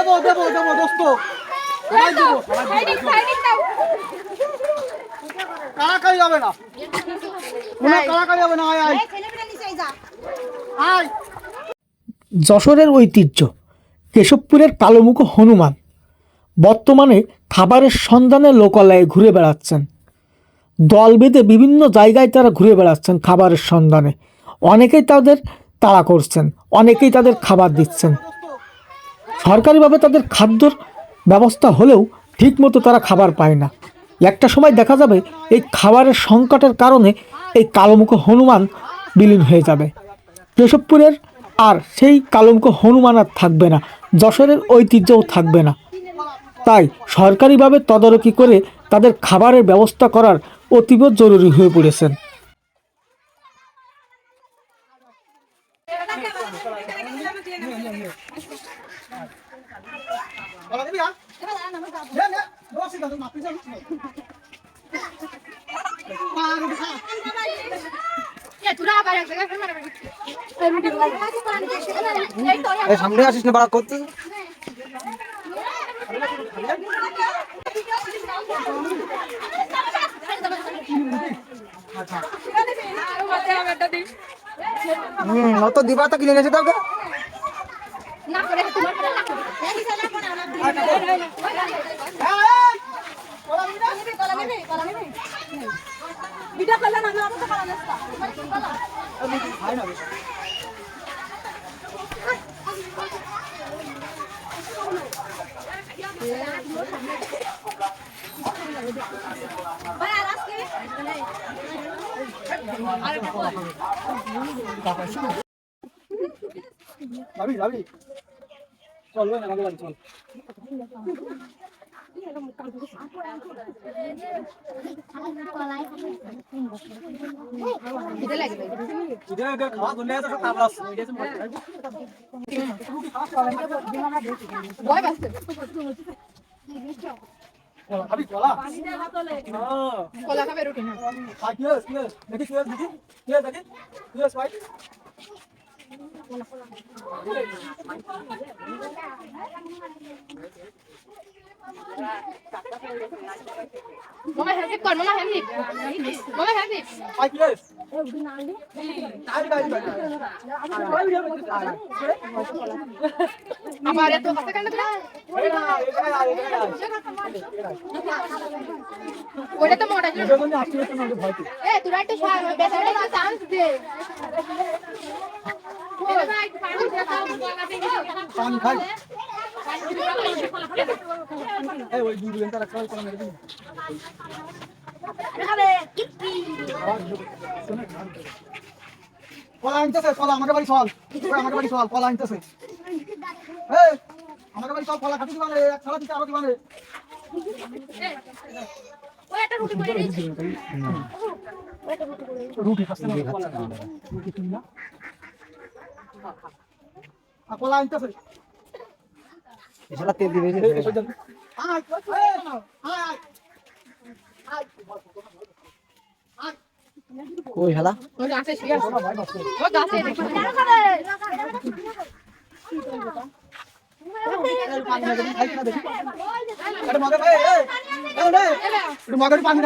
দেবো দেবো দেবো দোস্ত। কারাকারি না। কোনো কারাকারি না আয় আয়। আয় যশোরের ঐতিহ্য কেশবপুরের কালোমুখ হনুমান বর্তমানে খাবারের সন্ধানে লোকালয়ে ঘুরে বেড়াচ্ছেন। দল বেঁধে বিভিন্ন জায়গায় তারা ঘুরে বেড়াচ্ছেন খাবারের সন্ধানে। অনেকেই তাদের তাড়া করছেন অনেকেই তাদের খাবার দিচ্ছেন। সরকারিভাবে তাদের খাদ্যর ব্যবস্থা হলেও ঠিকমতো তারা খাবার পায় না। একটা সময় দেখা যাবে এই খাবারের সংকটের কারণে এই কালোমুখ হনুমান বিলীন হয়ে যাবে। কেশবপুরের আর সেই কালঙ্ক হনুমান আর থাকবে না, যশোরের ঐতিহ্যও থাকবে না। তাই সরকারিভাবে তদারকি করে তাদের খাবারের ব্যবস্থা করার অতীব জরুরি হয়ে পড়েছেন। সামনে আসিস না বাড়া করতে। হুম দিবা তো কিনে এনেছে তোকে না করে তোমার করে না করে এই দিছে না করে ভিডিও করলে না আমি তো করা নাস্তা আর আজকে যাবি যাবি চল না আগে বাড়ি চল খাবি কলা হ্যাঁ কলা খাবে রুটি না মামা হেল্প কর মামা হেল্প মামা হেল্প আর কি আছে আরে গাড়ি গাড়ি আমার এত কথা কেন ওটা তো মোটা ছিল এ তোরা একটু চান্স দে পানি খাই। এই ওই দুই ঘণ্টা রাখা করা মেরে দিন কলা আনতেছে কলা আমাকে বাড়ি চল। আমাকে বাড়ি চল কলা আনতেছে। আমাকে বাড়ি চল কলা খাতে দিবানে এক থালা দিতে আরও দিবানে রুটি খাচ্ছে না। কলা রুটি তুমি না? কলা আনতেছে এছাড়া তেল দিবে আয় আয় আয় আয় কই হেলা ওই গাছে শুয়ে আছে ওই গাছে দেখো আরে মগে ভাই এই এই রে একটু মগে পানি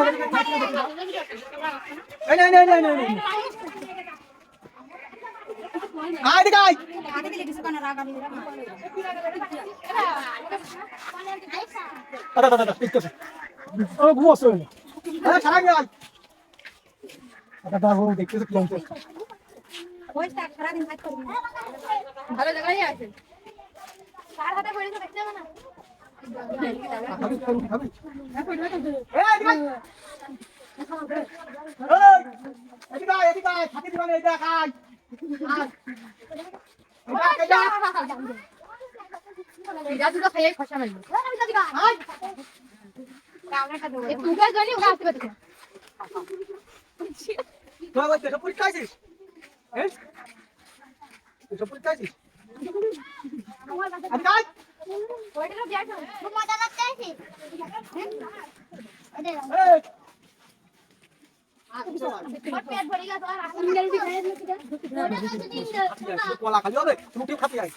আয় দিকে আয় আরে দাদা দাদা ঠিক আছে ও ঘুমোছো আরে সারা গিয়ে আয় দাদা ও দেখতেছে কি হচ্ছে ভালো জায়গায় আছে। কার হাতে পড়েছে দেখতে হবে না। খাবি খাবি খাবি এই দিকে এদিকে এদিকে খাতে দিবানে এটা খাই আয় এটা এটা বিরা দুটো খাইয়ে খসা মারবে আয় এই ওরা আসবে দেখো তোরা ওই তেসব পরীক্ষা আছিস হ্যাঁ তেসব পরীক্ষা আছিস আরে কাজ ওইটা তো বিয়া খুব মজা লাগছে আছে পেট ভরে গেছে আর আসলে রুটি খাই কলা যাই হবে রুটি খাতে আই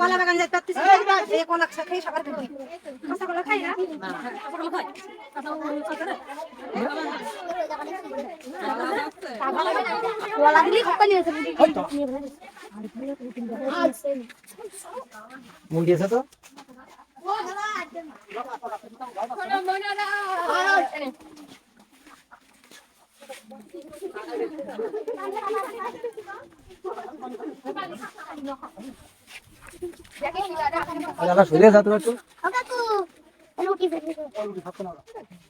কলা বাগান যাইতে পারতেছি এই কলা খেয়ে সবার খাই কাঁচা কলা খাই না কলা দিলি মুখ দিয়েছে তো দাদা শুয়ে যা তো একটু আয়। এগুলো নেবে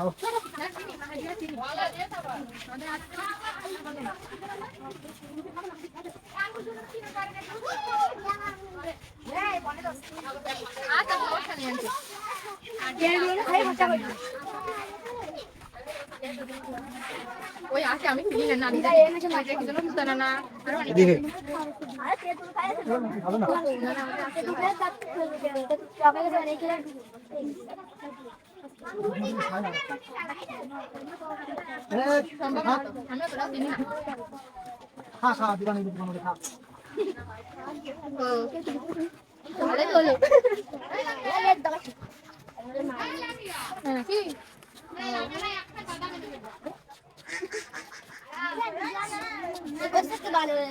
ও। ওই আছে আমি কিনি না আমি না না আর অনেক ভালো তো। দোকানে দোকানে খা হ্যাঁ, কি? 이거 새끼 말은